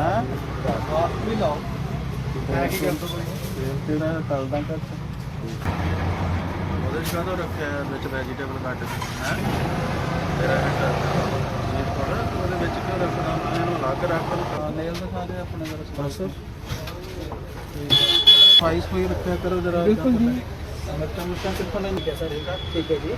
ਹਾਂ ਮਾਸਕ ਵੀ ਲਾਓ ਹੈ ਕੀ ਕਰ ਦੋ ਤੇਰਾ ਤਲਦਾ ਕਰ ਉਹਦੇ ਚ ਕਦੋਂ ਰੱਖਿਆ ਵਿੱਚ ਵੈਜੀਟੇਬਲ ਕੱਟ ਹੈ ਤੇਰਾ ਇਹ ਪਰ ਉਹਦੇ ਵਿੱਚ ਕਿਉਂ ਰੱਖਣਾ ਇਹਨੂੰ ਅਲੱਗ ਰੱਖ ਲਓ ਨੇਲ ਦਿਖਾ ਦੇ ਆਪਣੇ ਜਰਾ ਬਸ ਫਾਈਸ ਕੋਈ ਰੱਖਿਆ ਕਰੋ ਜਰਾ ਬਿਲਕੁਲ ਜੀ। ਮਿਰਚਾਂ ਮੁਰਚਾਂ ਕਿੱਥੋਂ ਲੈਣੀ ਸਰ ਠੀਕ ਹੈ ਜੀ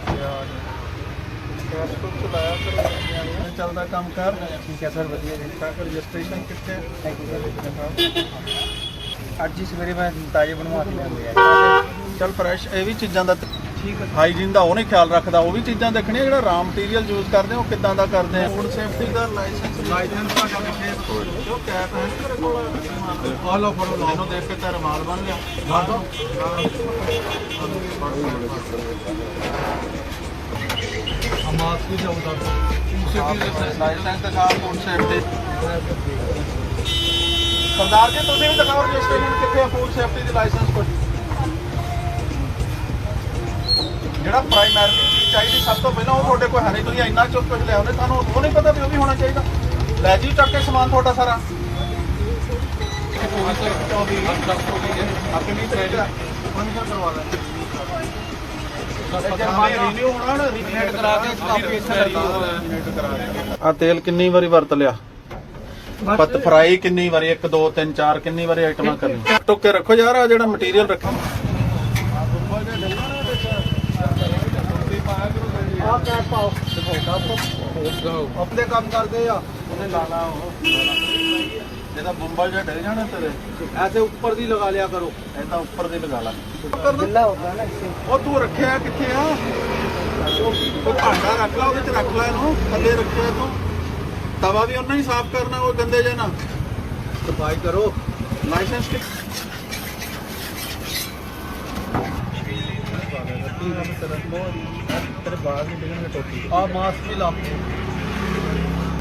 ਫਾਸਟ ਫੂਡ ਚਲਾਇਆ ਕਰੋ ਇਹ ਚੱਲਦਾ ਕੰਮ ਕਰ। ਠੀਕ ਹੈ ਸਰ ਵਧੀਆ ਜੀ। ਤਾਂ ਕਰ ਰਜਿਸਟ੍ਰੇਸ਼ਨ ਕਿੱਥੇ? ਥੈਂਕ ਯੂ ਸਰ ਅੱਜ ਹੀ ਸਵੇਰੇ ਮੈਂ ਤਾਜ਼ੇ ਬਣਵਾ ਕੇ ਲਿਆਂਦੇ ਆ। ਚੱਲ ਫਰੈਸ਼ ਇਹ ਵੀ ਚੀਜ਼ਾਂ ਦਾ ਠੀਕ ਹੈ। ਹਾਈਜੀਨ ਦਾ ਉਹ ਨਹੀਂ ਖਿਆਲ ਰੱਖਦਾ ਉਹ ਵੀ ਚੀਜ਼ਾਂ ਦੇਖਣੀਆਂ ਜਿਹੜਾ ਰਾ ਮਟੀਰੀਅਲ ਯੂਜ਼ ਕਰਦੇ ਆ ਉਹ ਕਿੱਦਾਂ ਦਾ ਕਰਦੇ ਆ? ਫੂਡ ਸੇਫਟੀ ਦਾ ਲਾਇਸੈਂਸ ਲਾਇਸੈਂਸ ਦਾ ਕਿੱਥੇ ਜੋ ਕੈਪ ਹੈ ਤੇਰੇ ਕੋਲ ਆ ਲਓ ਫੜੋ ਇਹਨੂੰ ਦੇਖ ਕੇ ਤਾਂ ਰਮਾਲ ਬਣ ਗਿਆ। ਮਾਰ ਵੀ ਚਾਹੀਦਾ ਲਾਇਸੈਂਸ ਦਿਖਾ ਫੂਡ ਸੇਫਟੀ ਸਰਦਾਰ ਜੀ ਤੁਸੀਂ ਵੀ ਦਿਖਾਓ ਰਜਿਸਟ੍ਰੇਸ਼ਨ ਕਿੱਥੇ ਆ ਫੂਡ ਸੇਫਟੀ ਦੀ ਲਾਇਸੈਂਸ ਕੋਲ। ਜਿਹੜਾ ਪ੍ਰਾਇਮਰੀ ਚੀਜ਼ ਚਾਹੀਦੀ ਸਭ ਤੋਂ ਪਹਿਲਾਂ ਉਹ ਤੁਹਾਡੇ ਕੋਲ ਹੈ ਨਹੀਂ। ਤੁਸੀਂ ਇੰਨਾ ਚੁੱਕ ਕੁਝ ਲਿਆ ਉਹਨੇ ਤੁਹਾਨੂੰ ਉਹ ਨਹੀਂ ਪਤਾ ਵੀ ਉਹ ਵੀ ਹੋਣਾ ਚਾਹੀਦਾ। ਲੈ ਜੀ ਚੱਕ ਕੇ ਸਮਾਨ ਤੁਹਾਡਾ ਸਾਰਾ। ਆਪਣੀ ਚਾਹੀਦਾ। ਪਰਮਿਸ਼ਨ ਕਰਵਾ ਲੈ ਰੀਨਿਊ ਹੋਣਾ ਨਾ ਰੀਨੇਟ ਕਰਾ ਕੇ ਕਾਪੀ ਆ ਤੇਲ ਕਿੰਨੀ ਵਾਰੀ ਵਰਤ ਲਿਆ? ਪਤ ਫਰਾਈ ਕਿੰਨੀ ਵਾਰੀ? 1 2 3 4 ਕਿੰਨੀ ਵਾਰੀ ਆਈਟਮਾਂ ਕਰਨੀ ਟੁੱਕ ਰੱਖੋ ਯਾਰ ਆ ਜਿਹੜਾ ਮਟੀਰੀਅਲ ਰੱਖੋ। ਆ ਕੈਪ ਪਾਓ। ਆਪਣੇ ਕੰਮ ਕਰਦੇ ਆ। ਉਹਨੇ ਲਾਣਾ ਉਹ। ਜਿਹਦਾ ਬੰਬਲ ਜਿਹਾ ਡਿੱਗ ਜਾਣਾ ਤੇਰੇ ਐਸੇ ਉੱਪਰ ਦੀ ਲਗਾ ਲਿਆ ਕਰੋ। ਐਦਾਂ ਉੱਪਰ ਦੀ ਲਗਾ ਲਾ। ਗਿੱਲਾ ਹੁੰਦਾ ਨਾ ਇਸੇ ਉਹ ਤੂੰ ਰੱਖਿਆ ਕਿੱਥੇ ਆ? ਉਹ ਭਾਂਡਾ ਰੱਖ ਲਾ ਉਹਦੇ ਚ ਰੱਖ ਲੈ ਇਹਨੂੰ ਥੱਲੇ ਰੱਖਿਆ ਤੂੰ। ਤਵਾ ਵੀ ਉਹਨਾਂ ਹੀ ਸਾਫ਼ ਕਰਨਾ ਉਹ ਗੰਦੇ ਜੇ ਨਾ ਸਫ਼ਾਈ ਕਰੋ। ਲਾਇਸੈਂਸ ਕਿ ਤੇਰੇ ਬਾਹਰ ਨਹੀਂ ਡਿੱਗਣਗੇ ਟੋਪੀ। ਆ ਮਾਸਕ ਵੀ ਲਾ।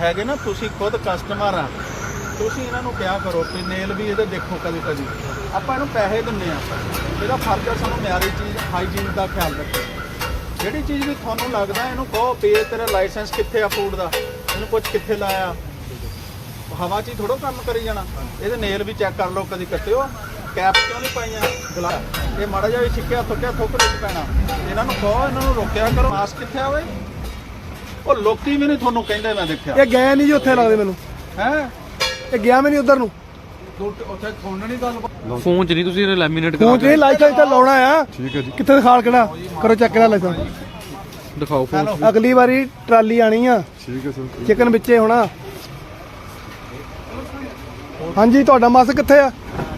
ਹੈਗੇ ਨਾ, ਤੁਸੀਂ ਖੁਦ ਕਸਟਮਰ ਆ। ਤੁਸੀਂ ਇਹਨਾਂ ਨੂੰ ਕਿਹਾ ਕਰੋ ਕਿ ਨੇਲ ਵੀ ਇਹਦੇ ਦੇਖੋ ਕਦੇ ਕਦੇ। ਆਪਾਂ ਇਹਨੂੰ ਪੈਸੇ ਦਿੰਨੇ ਆ ਇਹਦਾ ਫਰਜ਼ ਆ ਸਾਨੂੰ ਮਿਆਰੀ ਚੀਜ਼ ਹਾਈਜੀਨ ਦਾ ਖਿਆਲ ਰੱਖੋ ਜਿਹੜੀ ਚੀਜ਼ ਵੀ ਤੁਹਾਨੂੰ ਲੱਗਦਾ, ਇਹਨੂੰ ਕਹੋ ਵੀ ਤੇਰਾ ਲਾਇਸੈਂਸ ਕਿੱਥੇ ਆ ਫੂਡ ਦਾ? ਇਹਨੂੰ ਪੁੱਛ ਕਿੱਥੇ ਲਾਇਆ। ਹਵਾ 'ਚ ਹੀ ਥੋੜੋ ਕੰਮ ਕਰੀ ਜਾਣਾ। ਇਹਦੇ ਨੇਲ ਵੀ ਚੈੱਕ ਕਰ ਲਓ ਕਦੀ ਕੱਟਿਓ। ਕੈਪ ਕਿਉਂ ਨਹੀਂ ਪਾਈਆਂ? ਗਲਾ ਇਹ ਮਾੜਾ ਜਿਹਾ ਵੀ ਛਿੱਕਿਆ ਥੁੱਕਿਆ, ਥੁੱਕ 'ਚ ਪੈਣਾ। ਇਹਨਾਂ ਨੂੰ ਕਹੋ, ਇਹਨਾਂ ਨੂੰ ਰੋਕਿਆ ਕਰੋ। ਮਾਸਕ ਕਿੱਥੇ ਆ ਉਹ ਲੋਕੀ ਵੀ ਨਹੀਂ ਤੁਹਾਨੂੰ ਕਹਿੰਦੇ ਮੈਂ ਦੇਖਿਆ। ਇਹ ਗਿਆ ਨਹੀਂ ਜੀ ਉੱਥੇ ਲੱਗਦੇ ਮੈਨੂੰ। ਹੈ? ਇਹ ਗਿਆ ਮੈਂ ਨਹੀਂ ਉਧਰ ਨੂੰ। ਉੱਥੇ ਫੋਨ ਨਹੀਂ ਗੱਲ ਫੋਨ 'ਚ ਨਹੀਂ ਤੁਸੀਂ ਲੈਮੀਨੇਟ ਫੋਨ ਕਰਾ ਤੇ ਲਾਇਸੈਂਸ ਤਾਂ ਲਾਉਣਾ ਆ। ਠੀਕ ਹੈ ਜੀ। ਕਿੱਥੇ ਦਿਖਾਲ ਕਿਹੜਾ? ਕਰੋ ਚੈੱਕ ਕਿਹੜਾ ਲਾਇਸੈਂਸ ਦਿਖਾਓ ਫੋਨ। ਅਗਲੀ ਵਾਰੀ ਟਰਾਲੀ ਆਣੀ ਆ। ਠੀਕ ਹੈ ਸਰ। ਚਿਕਨ ਵਿੱਚੇ ਹੋਣਾ। ਹਾਂਜੀ ਤੁਹਾਡਾ ਮਾਸਕ ਕਿੱਥੇ ਆ?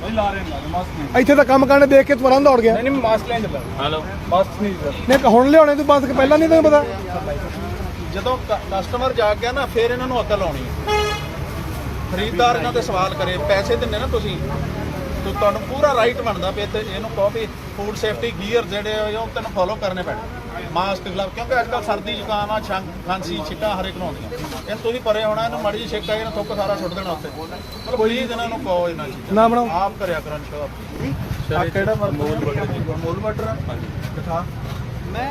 ਬਈ ਲਾ ਰਹੇ ਲਾ ਮਾਸਕ ਨਹੀਂ। ਇੱਥੇ ਤਾਂ ਕੰਮ ਕਰਨੇ ਦੇਖ ਕੇ ਤੁਰੰਤ ਦੌੜ ਗਿਆ। ਨਹੀਂ ਮਾਸਕ ਲੈਣ ਚੱਲਾ ਹੈਲੋ। ਮਾਸਕ ਨਹੀਂ ਨਹੀਂ ਹੁਣ ਲਿਆਉਣੇ ਤੂੰ ਮਾਸਕ ਪਹਿਲਾਂ ਨਹੀਂ ਤੈਨੂੰ ਪਤਾ? ਜਦੋਂ ਕਸਟਮਰ ਜਾ ਗਿਆ ਨਾ ਫਿਰ ਇਹਨਾਂ ਨੂੰ ਅਕਲ ਆਉਣੀ ਹੈ। ਖਰੀਦਦਾਰ ਇਹਨਾਂ ਤੇ ਸਵਾਲ ਕਰੇ ਪੈਸੇ ਦਿੰਨੇ ਨਾ ਤੁਸੀਂ ਤੇ ਤੁਹਾਨੂੰ ਪੂਰਾ ਰਾਈਟ ਬਣਦਾ ਪਏ ਤੇ ਇਹਨੂੰ ਕਹੋ ਵੀ ਫੂਡ ਸੇਫਟੀ ਗੀਅਰ ਜਿਹੜੇ ਉਹ ਤੈਨੂੰ ਫੋਲੋ ਕਰਨੇ ਪੈਣੇ। ਮਾਸਕ ਗਲਵ ਕਿਉਂਕਿ ਅੱਜ ਕੱਲ੍ਹ ਸਰਦੀ ਜ਼ੁਕਾਮ ਆ ਛੰਗ ਖਾਂਸੀ ਛਿੱਕਾ ਹਰੇਕ ਨੂੰ ਆਉਂਦੀਆਂ। ਇਹ ਤੁਸੀਂ ਪਰੇ ਹੋਣਾ ਇਹਨੂੰ ਮਾੜੀ ਛਿੱਕ ਆਈ ਨਾ ਥੁੱਕ ਸਾਰਾ ਸੁੱਟ ਦੇਣਾ ਉੱਤੇ ਮਤਲਬ ਪਲੀਜ਼ ਇਹਨਾਂ ਨੂੰ ਕਹੋ ਇਹਨਾਂ ਚੀਜ਼ਾਂ। ਨਾ ਬਣਾਓ। ਆਪ ਕਰਿਆ ਕਰਨ ਸ਼ੋ ਆ ਕਿਹੜਾ ਮੋਲ ਬਟਰ ਮੋਲ ਬਟਰ ਦਿਖਾ ਮੈਂ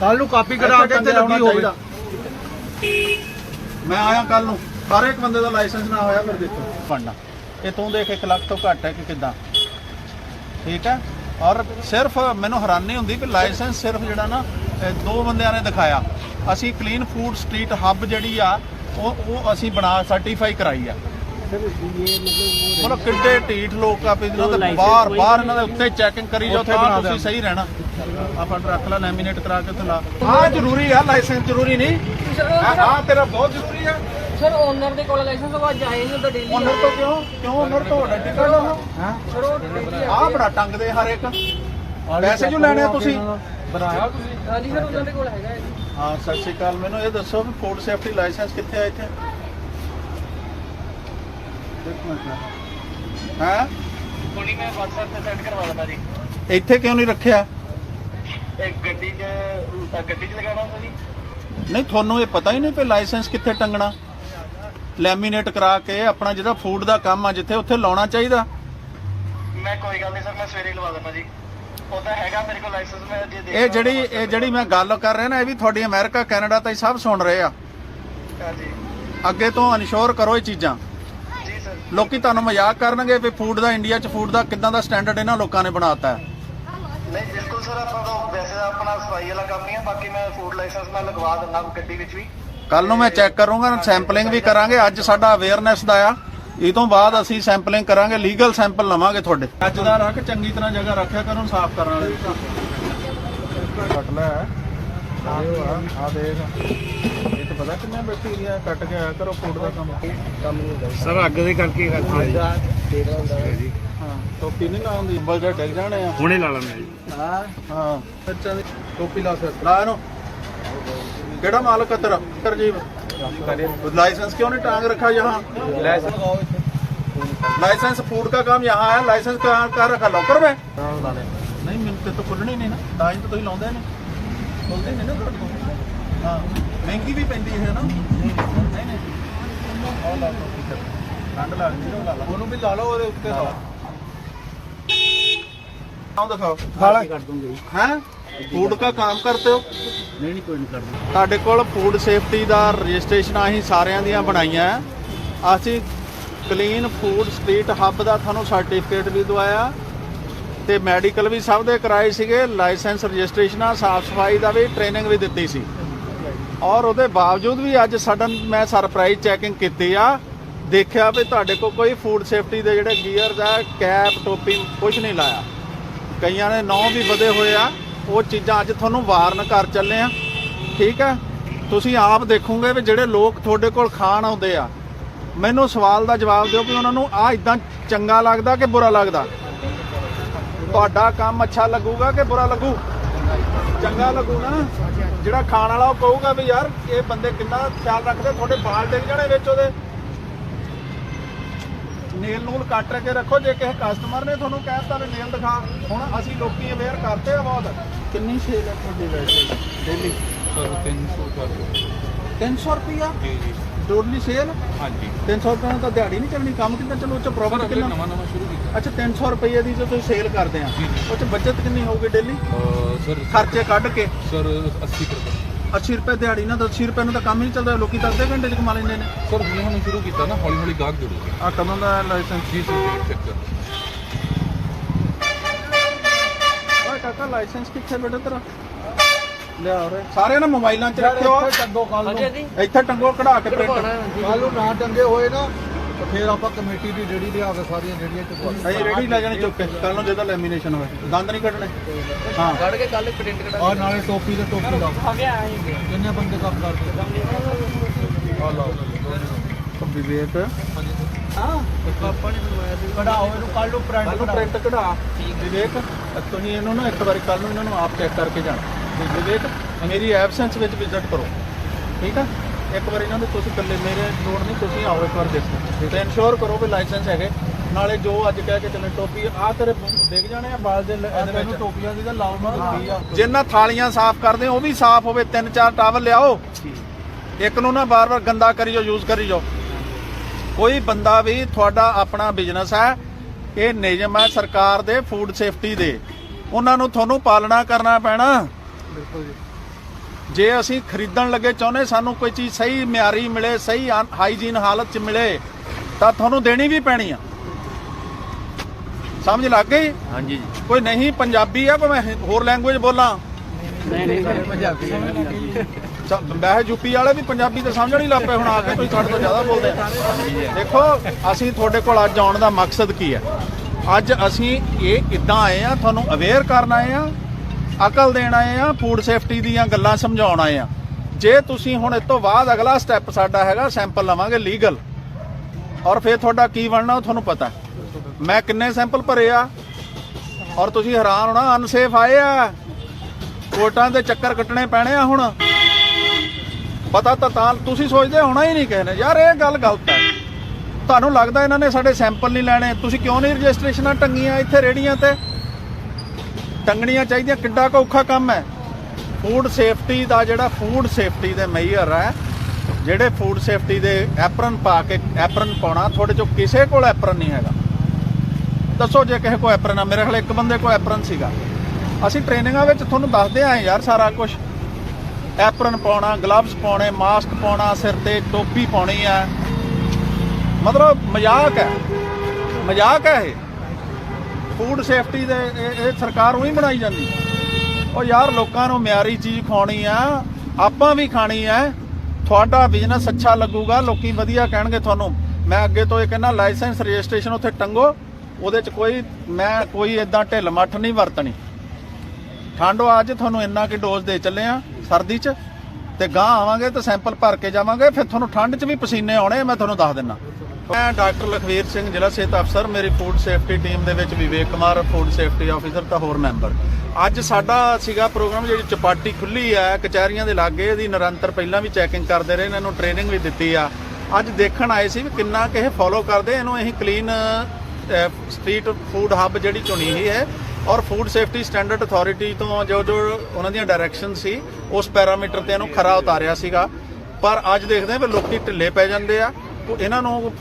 ਕੱਲ ਨੂੰ ਕਾਪੀ ਮੈਂ ਆਇਆ ਕੱਲ ਨੂੰ। ਹਰ ਇੱਕ ਬੰਦੇ ਦਾ ਲਾਇਸੈਂਸ ਨਾ ਹੋਇਆ ਫਿਰ ਦੇਖੋ। ਪੜਨਾ ਇਹ ਤੂੰ ਦੇਖ 1 ਲੱਖ ਤੋਂ ਘੱਟ ਹੈ ਕਿ ਕਿਦਾਂ? ਠੀਕ ਹੈ? ਔਰ ਸਿਰਫ ਮੈਨੂੰ ਹੈਰਾਨੀ ਹੁੰਦੀ ਕਿ ਲਾਇਸੈਂਸ ਸਿਰਫ ਜਿਹੜਾ ਨਾ ਦੋ ਬੰਦਿਆਂ ਨੇ ਦਿਖਾਇਆ। ਅਸੀਂ ਕਲੀਨ ਫੂਡ ਸਟਰੀਟ ਹੱਬ ਜਿਹੜੀ ਆ ਉਹ ਉਹ ਅਸੀਂ ਬਣਾ ਸਰਟੀਫਾਈ ਕਰਾਈ ਆ। ਮਤਲਬ ਕਿੱਡੇ ਢੀਠ ਲੋਕ ਆ ਵੀ ਇਹਨਾਂ ਦੇ ਬਾਹਰ ਬਾਹਰ ਇਹਨਾਂ ਦੇ ਉੱਤੇ ਚੈਕਿੰਗ ਕਰੀ ਜਾਓ ਤਾਂ ਤੁਸੀਂ ਸਹੀ ਰਹਿਣਾ। ਆਪਾਂ ਰੱਖ ਲੈ ਲੈਮੀਨੇਟ ਕਰਾ ਕੇ ਤੇ ਲਾ ਹਾਂ। ਜ਼ਰੂਰੀ ਆ ਲਾਇਸੈਂਸ ਜ਼ਰੂਰੀ ਨਹੀਂ। ਹਾਂ ਤੇਰਾ ਬਹੁਤ ਜ਼ਰੂਰੀ ਆ। ਸਰ ਓਨਰ ਦੇ ਕੋਲ ਲਾਇਸੈਂਸ ਉਹ ਅੱਜ ਆਏ ਨਹੀਂ ਉਹ ਤਾਂ ਡੇਲੀ ਓਨਰ ਤੋਂ ਕਿਉਂ? ਕਿਉਂ ਓਨਰ ਤੋਂ? ਵੱਡਾ ਟਿਕਟ ਉਹ ਹਾਂ? ਸਰ ਉਹ ਆਹ ਬੜਾ ਟੰਗਦੇ ਹਰ ਇੱਕ। ਪੈਸੇ ਜੋ ਲੈਣੇ ਆ ਤੁਸੀਂ? ਬਣਾਇਆ ਤੁਸੀਂ? ਹਾਂਜੀ ਸਰ ਉਹਨਾਂ ਦੇ ਕੋਲ ਹੈਗਾ ਹੈ ਹਾਂ ਸਤਿ ਸ਼੍ਰੀ ਅਕਾਲ। ਮੈਨੂੰ ਇਹ ਦੱਸੋ ਵੀ ਫੂਡ ਸੇਫਟੀ ਲਾਇਸੈਂਸ ਕਿੱਥੇ ਆ ਇੱਥੇ? ਹਾਂ? ਹੁਣੀ ਮੈਂ WhatsApp ਤੇ ਸੈਂਡ ਕਰਵਾ ਦਿੰਦਾ ਜੀ। ਇੱਥੇ ਕਿਉਂ ਨਹੀਂ ਰੱਖਿਆ? ਇੱਕ ਗੱਡੀ 'ਚ ਗੱਡੀ 'ਚ ਲਗਾਉਣਾ ਹੁੰਦਾ ਜੀ? ਨਹੀਂ ਤੁਹਾਨੂੰ ਇਹ ਪਤਾ ਹੀ ਨਹੀਂ ਕਿ ਲਾਇਸੈਂਸ ਕਿੱਥੇ ਟੰਗਣਾ। ਲੈਮੀਨੇਟ ਕਰਾ ਕੇ ਆਪਣਾ ਜਿਹੜਾ ਫੂਡ ਦਾ ਕੰਮ ਆ ਜਿੱਥੇ ਉੱਥੇ ਲਾਉਣਾ ਚਾਹੀਦਾ। ਮੈਂ ਕੋਈ ਗੱਲ ਨਹੀਂ ਸਰ ਮੈਂ ਸਵੇਰੇ ਲਵਾ ਦਿੰਦਾ ਜੀ। ਉਹ ਤਾਂ ਹੈਗਾ ਮੇਰੇ ਕੋਲ ਲਾਇਸੈਂਸ ਮੈਂ ਜੇ ਇਹ ਜਿਹੜੀ ਇਹ ਜਿਹੜੀ ਮੈਂ ਗੱਲ ਕਰ ਰਿਹਾ ਨਾ ਇਹ ਵੀ ਤੁਹਾਡੀ ਅਮਰੀਕਾ ਕੈਨੇਡਾ ਤਾਈਂ ਸਭ ਸੁਣ ਰਹੇ ਆ। ਅੱਗੇ ਤੋਂ ਇਨਸ਼ੋਰ ਕਰੋ ਇਹ ਚੀਜ਼ਾਂ। ਜੀ ਸਰ। ਲੋਕੀ ਤੁਹਾਨੂੰ ਮਜ਼ਾਕ ਕਰਨਗੇ ਵੀ ਫੂਡ ਦਾ ਇੰਡੀਆ 'ਚ ਫੂਡ ਦਾ ਕਿੱਦਾਂ ਦਾ ਸਟੈਂਡਰਡ ਇਹਨਾਂ ਲੋਕਾਂ ਨੇ ਬਣਾਤਾ ਹੈ। ਨਹੀਂ ਬਿਲਕੁਲ ਸਰ ਆਪਾਂ ਤਾਂ ਵੈਸੇ ਤਾਂ ਆਪਣਾ ਸਫ਼ਾਈ ਵਾਲਾ ਕੰਮ ਹੀ ਹੈ ਬਾਕੀ ਮੈਂ ਫੂਡ ਲਾਇਸੈਂਸ ਮੈਂ ਲਗਵਾ ਦਿੰਦਾ ਗੱਡੀ ਵਿੱਚ ਵੀ। ਕੱਲ ਨੂੰ ਮੈਂ ਚੈੱਕ ਕਰੂੰਗਾ ਸੈਂਪਲਿੰਗ ਵੀ ਕਰਾਂਗੇ ਅੱਜ ਸਾਡਾ ਅਵੇਅਰਨੈਸ ਦਾ ਆ। ਇਹ ਤੋਂ ਬਾਅਦ ਅਸੀਂ ਸੈਂਪਲਿੰਗ ਕਰਾਂਗੇ ਲੀਗਲ ਸੈਂਪਲ ਲਵਾਂਗੇ ਤੁਹਾਡੇ। ਅੱਜ ਦਾ ਰੱਖ ਚੰਗੀ ਤਰ੍ਹਾਂ ਜਗ੍ਹਾ ਰੱਖਿਆ ਕਰੋ ਸਾਫ਼ ਕਰਨ ਵਾਲੇ ਕੱਟ ਲੈ। ਆ ਦੇਖ ਇਹ ਤਾਂ ਪਤਾ ਕਿੰਨੇ ਬੈਕਟੀਰੀਆ ਕੱਟ ਕੇ ਆਇਆ ਕਰੋ ਫੂਡ ਦਾ ਕੰਮ। ਕੰਮ ਨਹੀਂ ਹੁੰਦਾ ਸਰ ਅੱਗ ਦੇ ਕਰਕੇ ਕਰਦੇ ਆ ਜੀ। ਹਾਂ ਟੋਪੀ ਨਹੀਂ ਲਾਉਂਦੀ ਬਲ ਜਾ ਡਿੱਗ ਜਾਣੇ ਆ ਹੁਣੇ ਲਾ ਲੈਂਦੇ ਜੀ ਹਾਂ ਹਾਂ ਅੱਛਾ ਜੀ ਟੋਪੀ ਲਾ ਫਿਰ ਲਾ ਇਹਨੂੰ ਕਿਹੜਾ ਮਾਲਕ ਹੈ ਤੇਰਾ ਤਰਜੀਬ लाइसेंस क्यों नहीं टांग रखा यहाँ लाइसेंस फूड का काम यहाँ है लाइसेंस कहाँ कहाँ रखा लॉकर में नहीं मिलते तो खुलने नहीं ना ਤਾਂ ਹੀ ਤਾਂ ਤੁਸੀਂ ਲਾਉਂਦੇ ਨੇ ਖੁੱਲਦੇ ਨਹੀਂ ਨਾ ਤੁਹਾਡੇ ਕੋਲ ਹਾਂ ਮਹਿੰਗੀ ਵੀ ਪੈਂਦੀ ਹੈ ਨਾ ਨਹੀਂ ਨਹੀਂ ਉਹ ਲਾ ਲਓ ਠੀਕ ਹੈ ਠੰਡ ਲੱਗਦੀ ਨਾ ਉਹ ਲਾ ਲਓ ਉਹਨੂੰ ਵੀ ਲਾ ਲਓ ਉਹਦੇ ਉੱਤੇ ਲਾ ਤੁਹਾਡੇ ਕੋਲ ਫੂਡ ਸੇਫਟੀ ਦਾ ਰਜਿਸਟ੍ਰੇਸ਼ਨ ਆਹੀ ਸਾਰਿਆਂ ਦੀਆਂ ਬਣਾਈਆਂ। ਅਸੀਂ ਕਲੀਨ ਫੂਡ ਸਟਰੀਟ ਹੱਬ ਦਾ ਤੁਹਾਨੂੰ ਸਰਟੀਫਿਕੇਟ ਵੀ ਦਵਾਇਆ। ਤੇ ਮੈਡੀਕਲ ਵੀ ਸਭ ਦੇ ਕਰਾਏ ਸੀਗੇ। ਲਾਇਸੈਂਸ ਰਜਿਸਟ੍ਰੇਸ਼ਨ ਆ ਸਾਫ਼ ਸਫ਼ਾਈ ਦਾ ਵੀ ਟ੍ਰੇਨਿੰਗ ਵੀ ਦਿੱਤੀ ਸੀ। ਔਰ ਉਹਦੇ ਬਾਵਜੂਦ ਵੀ ਅੱਜ ਸਡਨ ਮੈਂ ਸਰਪ੍ਰਾਈਜ਼ ਚੈਕਿੰਗ ਕੀਤੀ ਆ। ਦੇਖਿਆ ਵੀ ਤੁਹਾਡੇ ਕੋਲ ਕੋਈ ਫੂਡ ਸੇਫਟੀ ਦੇ ਜਿਹੜੇ ਗੀਅਰ ਆ ਕੈਪ ਟੋਪੀ ਕੁਝ ਨਹੀਂ ਲਾਇਆ। ਕਈਆਂ ਨੇ ਨੌ ਵੀ ਵਧੇ ਹੋਏ ਆ। ਉਹ ਚੀਜ਼ਾਂ ਅੱਜ ਤੁਹਾਨੂੰ ਵਾਰਨ ਕਰ ਚੱਲੇ ਆ। ਠੀਕ ਆ? ਤੁਸੀਂ ਆਪ ਦੇਖੋਗੇ ਵੀ ਜਿਹੜੇ ਲੋਕ ਤੁਹਾਡੇ ਕੋਲ ਖਾਣ ਆਉਂਦੇ ਆ, ਮੈਨੂੰ ਸਵਾਲ ਦਾ ਜਵਾਬ ਦਿਓ ਕਿ ਉਹਨਾਂ ਨੂੰ ਆ ਇਦਾਂ ਚੰਗਾ ਲੱਗਦਾ ਕਿ ਬੁਰਾ ਲੱਗਦਾ? ਤੁਹਾਡਾ ਕੰਮ ਅੱਛਾ ਲੱਗੂਗਾ ਕਿ ਬੁਰਾ ਲੱਗੂ? ਚੰਗਾ ਲੱਗੂ ਨਾ? ਜਿਹੜਾ ਖਾਣ ਵਾਲਾ ਉਹ ਕਹੂਗਾ ਵੀ ਯਾਰ, ਇਹ ਬੰਦੇ ਕਿੰਨਾ ਖਿਆਲ ਰੱਖਦੇ ਤੁਹਾਡੇ ਬਾਲ ਡਿੱਗ ਜਾਣੇ ਵਿੱਚ ਉਹਦੇ। ਨੇਲ ਨੂਲ ਕੱਟ ਕੇ ਰੱਖੋ ਜੇ ਕਿਸੇ ਕਸਟਮਰ ਨੇ ਤੁਹਾਨੂੰ ਕਹਿਤਾ ਵੀ ਨੇਲ ਦਿਖਾ ਹੁਣ ਅਸੀਂ ਲੋਕੀ ਅਵੇਅਰ ਕਰਤੇ ਆ ਬਹੁਤ। ਕਿੰਨੀ ਸੇਲ ਹੈ ਤੁਹਾਡੀ ਵੈਸੇ? ਡੇਲੀ ਸਰ 300 ਕਰ 300 ਰੁਪਿਆ ਜੀ ਜੀ। ਡੋਲੀ ਸੇਲ ਹਾਂਜੀ। 300 ਰੁਪਏ ਨਾਲ ਤਾਂ ਦਿਹਾੜੀ ਨਹੀਂ ਚੱਲਣੀ ਕੰਮ ਕਿੰਨਾ ਚੱਲੂ? ਉਹ ਚ ਸਰ ਪ੍ਰੋਫਿਟ ਕਿੰਨਾ? ਨਵਾਂ ਨਵਾਂ ਸ਼ੁਰੂ ਕੀਤਾ। ਅੱਛਾ 300 ਰੁਪਏ ਦੀ ਜੋ ਤੁਸੀਂ ਸੇਲ ਕਰਦੇ ਆ। ਉਹ ਚ ਬਚਤ ਕਿੰਨੀ ਹੋਊਗੀ ਡੇਲੀ ਸਰ ਖਰਚੇ ਕੱਢ ਕੇ। ਸਰ 80 ਰੁਪਏ। 80 ਰੁਪਏ ਦਿਹਾੜੀ ਨਾਲ ਤਾਂ 80 ਰੁਪਏ ਨੂੰ ਤਾਂ ਕੰਮ ਹੀ ਨਹੀਂ ਚੱਲਦਾ ਲੋਕੀ ਤਾਂ ਅੱਧੇ ਘੰਟੇ ਚ ਕਮਾ ਲੈਂਦੇ ਨੇ। ਸਰ ਹੁਣ ਹੁਣ ਸ਼ੁਰੂ ਕੀਤਾ ਨਾ ਹੌਲੀ ਹੌਲੀ ਗਾਹਕ ਜੁੜੂਗੇ ਆ ਕਦੋਂ ਦਾ ਲਾਇਸੈਂਸ ਜੀ ਸਰ ਚੈੱਕ ਕਰ। ਓਏ ਕਾਕਾ ਲਾਇਸੈਂਸ ਕਿੱਥੇ ਬੇਟਾ ਤੇਰਾ? ਲਿਆ ਉਰੇ। ਸਾਰਿਆਂ ਨੇ ਮੋਬਾਈਲਾਂ 'ਚ ਰੱਖਿਓ। ਟੰਗੋ ਕੱਲ ਨੂੰ। ਇੱਥੇ ਟੰਗੋ ਕਢਾ ਕੇ ਪ੍ਰਿੰਟ ਕੱਲ ਨੂੰ ਨਾ ਟੰਗੇ ਹੋਏ ਨਾ। ਤਾਂ ਫਿਰ ਆਪਾਂ ਕਮੇਟੀ ਦੀ ਰੇੜੀ ਲਿਆ ਕੇ ਸਾਰੀਆਂ ਰੇੜੀਆਂ ਚ ਪਾ ਅਸੀਂ ਰੈਡੀ ਲੈ ਜਾਣੀ ਚੁੱਕ ਕੇ। ਕੱਲ ਨੂੰ ਜਦੋਂ ਲੈਮੀਨੇਸ਼ਨ ਹੋਵੇ। ਦੰਦ ਨਹੀਂ ਕੱਢਣੇ। ਹਾਂ। ਕੱਢ ਕੇ ਕੱਲ ਪ੍ਰਿੰਟ ਕਢਾ ਔਰ ਨਾਲੇ ਟੋਪੀ ਤੇ ਟੋਪੀ ਲਾ। ਕਿੰਨੇ ਬੰਦੇ ਕੰਮ ਕਰਦੇ? ਆ ਲਓ। ਵਿਵੇਕ। ਹਾਂ। ਪਾਪਾ ਨੇ ਬਣਵਾਇਆ ਸੀ। ਕਢਾਓ ਇਹਨੂੰ ਕੱਲ ਨੂੰ ਪ੍ਰਿੰਟ ਕੱਲ ਨੂੰ ਪ੍ਰਿੰਟ ਕਢਾ। ਵਿਵੇਕ ਤੁਸੀਂ ਇਹਨੂੰ ਨਾ ਇੱਕ ਵਾਰੀ ਕੱਲ ਨੂੰ ਇਹਨਾਂ ਨੂੰ ਆਪ ਚੈੱਕ ਕਰਕੇ ਜਾਣਾ। ਵਿਵੇਕ ਮੇਰੀ ਐਬਸੈਂਸ ਵਿੱਚ ਵਿਜ਼ਿਟ ਕਰੋ। ਠੀਕ ਆ? ਇੱਕ ਵਾਰੀ ਇਹਨਾਂ ਦੇ ਤੁਸੀਂ ਇਕੱਲੇ ਮੇਰੇ ਲੋੜ ਨਹੀਂ ਤੁਸੀਂ ਆਓ ਇੱਕ ਵਾਰ ਦੇਖੋ। ਤੇ ਇਨਸ਼ੋਰ ਕਰੋ ਵੀ ਲਾਇਸੈਂਸ ਹੈਗੇ। ਨਾਲੇ ਜੋ ਅੱਜ ਕਹਿ ਕੇ ਚੱਲੇ ਟੋਪੀ ਆ ਤੇਰੇ ਦੇਖ ਜਾਣੇ ਆ ਬਾਲ ਦੇ ਇਹਦੇ ਵਿੱਚ। ਟੋਪੀਆਂ ਦੀ ਤਾਂ ਲਾਓ ਨਾ ਜਿੰਨਾ ਥਾਲੀਆਂ ਸਾਫ਼ ਕਰਦੇ ਉਹ ਵੀ ਸਾਫ਼ ਹੋਵੇ ਤਿੰਨ ਚਾਰ ਟਾਵਲ ਲਿਆਓ। ਇੱਕ ਨੂੰ ਨਾ ਬਾਰ-ਬਾਰ ਗੰਦਾ ਕਰੀ ਜਾਓ ਯੂਜ਼ ਕਰੀ ਜਾਓ। ਕੋਈ ਬੰਦਾ ਵੀ ਤੁਹਾਡਾ ਆਪਣਾ ਬਿਜ਼ਨਸ ਹੈ ਇਹ ਨਿਯਮ ਹੈ ਸਰਕਾਰ ਦੇ ਫੂਡ ਸੇਫਟੀ ਦੇ। ਉਹਨਾਂ ਨੂੰ ਤੁਹਾਨੂੰ ਪਾਲਣਾ ਕਰਨਾ ਪੈਣਾ। ਬਿਲਕੁਲ ਜੀ। ਜੇ ਅਸੀਂ ਖਰੀਦਣ ਲੱਗੇ ਚਾਹੁੰਦੇ ਸਾਨੂੰ ਕੋਈ ਚੀਜ਼ ਸਹੀ ਮਿਆਰੀ ਮਿਲੇ ਸਹੀ ਹਾਈਜੀਨ ਹਾਲਤ 'ਚ ਮਿਲੇ ਤਾਂ ਤੁਹਾਨੂੰ ਦੇਣੀ ਵੀ ਪੈਣੀ ਆ। ਸਮਝ ਲੱਗ ਗਈ? ਹਾਂਜੀ ਕੋਈ ਨਹੀਂ ਪੰਜਾਬੀ ਆ ਮੈਂ ਹੋਰ ਲੈਂਗੁਏਜ ਬੋਲਾਂ। ਨਹੀਂ ਨਹੀਂ ਪੰਜਾਬੀ ਵੈਸੇ ਯੂਪੀ ਵਾਲੇ ਵੀ ਪੰਜਾਬੀ ਤਾਂ ਸਮਝਣ ਹੀ ਲੱਪੇ ਹੁਣ ਆ ਕੇ ਕੋਈ ਸਾਡੇ ਤੋਂ ਜ਼ਿਆਦਾ ਬੋਲਦੇ ਆ। ਦੇਖੋ ਅਸੀਂ ਤੁਹਾਡੇ ਕੋਲ ਅੱਜ ਆਉਣ ਦਾ ਮਕਸਦ ਕੀ ਹੈ ਅੱਜ ਅਸੀਂ ਇਹ ਇਦਾਂ ਆਏ ਆ ਤੁਹਾਨੂੰ ਅਵੇਅਰ ਕਰਨ ਆਏ ਆ ਅਕਲ ਦੇਣ ਆਏ ਆ ਫੂਡ ਸੇਫਟੀ ਦੀਆਂ ਗੱਲਾਂ ਸਮਝਾਉਣ ਆਏ ਆ। ਜੇ ਤੁਸੀਂ ਹੁਣ ਇਸ ਤੋਂ ਬਾਅਦ ਅਗਲਾ ਸਟੈਪ ਸਾਡਾ ਹੈਗਾ ਸੈਂਪਲ ਲਵਾਂਗੇ ਲੀਗਲ ਔਰ ਫਿਰ ਤੁਹਾਡਾ ਕੀ ਬਣਨਾ, ਉਹ ਤੁਹਾਨੂੰ ਪਤਾ। ਮੈਂ ਕਿੰਨੇ ਸੈਂਪਲ ਭਰੇ ਆ? ਔਰ ਤੁਸੀਂ ਹੈਰਾਨ ਹੋਣਾ ਅਨਸੇਫ ਆਏ ਆ? ਕੋਟਾਂ ਦੇ ਚੱਕਰ ਕੱਟਣੇ ਪੈਣੇ ਆ ਹੁਣ। ਪਤਾ ਤਾਂ ਤਾਂ ਤੁਸੀਂ ਸੋਚਦੇ ਹੋਣਾ ਹੀ ਨਹੀਂ ਕਿਸੇ ਨੇ। ਯਾਰ, ਇਹ ਗੱਲ ਗਲਤ ਹੈ ਤੁਹਾਨੂੰ ਲੱਗਦਾ ਇਹਨਾਂ ਨੇ ਸਾਡੇ ਸੈਂਪਲ ਨਹੀਂ ਲੈਣੇ। ਤੁਸੀਂ ਕਿਉਂ ਨਹੀਂ ਰਜਿਸਟ੍ਰੇਸ਼ਨਾਂ ਟੰਗੀਆਂ ਇੱਥੇ ਰੇੜੀਆਂ ਤੇ? ਟੰਗਣੀਆਂ ਚਾਹੀਦੀਆਂ, ਕਿੱਡਾ ਕੋ ਔਖਾ ਕੰਮ ਹੈ। ਫੂਡ ਸੇਫਟੀ ਦਾ ਜਿਹੜਾ ਫੂਡ ਸੇਫਟੀ ਦੇ ਮੇਜਰ ਹੈ, ਜਿਹੜੇ ਫੂਡ ਸੇਫਟੀ ਦੇ ਐਪਰਨ ਪਾ ਕੇ ਐਪਰਨ ਪਾਉਣਾ, ਤੁਹਾਡੇ ਚੋਂ ਕਿਸੇ ਕੋਲ ਐਪਰਨ ਨਹੀਂ ਹੈਗਾ। ਦੱਸੋ ਜੇ ਕਿਸੇ ਕੋਲ ਐਪਰਨ ਆ, ਮੇਰੇ ਖਿਆਲ ਇੱਕ ਬੰਦੇ ਕੋਲ ਐਪਰਨ ਸੀਗਾ। ਅਸੀਂ ਟ੍ਰੇਨਿੰਗਾਂ ਵਿੱਚ ਤੁਹਾਨੂੰ ਦੱਸਦੇ ਆਏ ਯਾਰ ਸਾਰਾ ਕੁਝ ਐਪਰਨ ਪਾਉਣਾ ਗਲਵਸ ਪਾਉਣੇ ਮਾਸਕ ਪਾਉਣਾ, ਸਿਰ ਤੇ ਟੋਪੀ ਪਾਉਣੀ ਆ ਮਤਲਬ ਮਜ਼ਾਕ ਹੈ। ਮਜ਼ਾਕ ਹੈ ਇਹ। ਫੂਡ ਸੇਫਟੀ ਦੇ ਇਹ ਸਰਕਾਰ ਉਹੀ ਬਣਾਈ ਜਾਂਦੀ। ਉਹ ਯਾਰ ਲੋਕਾਂ ਨੂੰ ਮਿਆਰੀ ਚੀਜ਼ ਖਾਣੀ ਆ, ਆਪਾਂ ਵੀ ਖਾਣੀ ਆ, ਤੁਹਾਡਾ ਬਿਜ਼ਨਸ ਅੱਛਾ ਲੱਗੂਗਾ, ਲੋਕੀ ਵਧੀਆ ਕਹਿਣਗੇ ਤੁਹਾਨੂੰ। ਮੈਂ ਅੱਗੇ ਤੋਂ ਇਹ ਕਹਿੰਦਾ ਲਾਇਸੈਂਸ ਰਜਿਸਟ੍ਰੇਸ਼ਨ ਉੱਥੇ ਟੰਗੋ, ਉਹਦੇ ਚ ਕੋਈ ਮੈਂ ਕੋਈ ਇਦਾਂ ਢਿੱਲ ਮੱਠ ਨਹੀਂ ਵਰਤਣੀ। ਠੰਡੋ ਅੱਜ, ਤੁਹਾਨੂੰ ਇੰਨਾ ਕਿ ਡੋਜ਼ ਦੇ ਚੱਲੇ ਆ, ਸਰਦੀ ਚ, ਤੇ ਗਾਂ ਆਵਾਂਗੇ ਤਾਂ ਸੈਂਪਲ ਭਰ ਕੇ ਜਾਵਾਂਗੇ, ਫਿਰ ਤੁਹਾਨੂੰ ਠੰਡ ਚ ਵੀ ਪਸੀਨੇ ਆਉਣੇ ਮੈਂ ਤੁਹਾਨੂੰ ਦੱਸ ਦਿੰਨਾ ਮੈਂ ਡਾਕਟਰ ਲਖਵੀਰ ਸਿੰਘ, ਜ਼ਿਲ੍ਹਾ ਸਿਹਤ ਅਫਸਰ। ਮੇਰੀ ਫੂਡ ਸੇਫਟੀ ਟੀਮ ਦੇ ਵਿੱਚ Vivek Kumar food safety officer ਤਾਂ ਹੋਰ ਮੈਂਬਰ ਅੱਜ ਸਾਡਾ ਸੀਗਾ ਪ੍ਰੋਗਰਾਮ ਜਿਹੜੀ ਚਪਾਟੀ ਖੁੱਲੀ ਆ, ਕਚਹਿਰੀਆਂ ਦੇ ਲਾਗੇ, ਇਹਦੀ ਨਿਰੰਤਰ ਪਹਿਲਾਂ ਵੀ ਚੈਕਿੰਗ ਕਰਦੇ ਰਹੇ, ਇਹਨਾਂ ਨੂੰ ਟ੍ਰੇਨਿੰਗ ਵੀ ਦਿੱਤੀ ਆ। ਅੱਜ ਦੇਖਣ ਆਏ ਸੀ ਵੀ ਕਿੰਨਾ ਕਿ ਇਹ ਫੋਲੋ ਕਰਦੇ, ਇਹਨੂੰ ਅਸੀਂ ਕਲੀਨ ਸਟਰੀਟ ਫੂਡ ਹੱਬ ਜਿਹੜੀ ਚੁਣੀ ਹੀ ਹੈ। ਔਰ ਫੂਡ ਸੇਫਟੀ ਸਟੈਂਡਰਡ ਅਥਾਰਟੀ ਤੋਂ ਜੋ ਜੋ ਉਹਨਾਂ ਦੀਆਂ ਡਾਇਰੈਕਸ਼ਨ ਸੀ, ਉਸ ਪੈਰਾਮੀਟਰ ਤੇ ਇਹਨੂੰ ਖਰਾ ਉਤਾਰਿਆ ਸੀਗਾ। ਪਰ ਅੱਜ ਦੇਖਦੇ ਹਾਂ ਵੀ ਲੋਕੀ ਢਿੱਲੇ ਪੈ ਜਾਂਦੇ ਆ। ਇਹਨਾਂ ਨੂੰ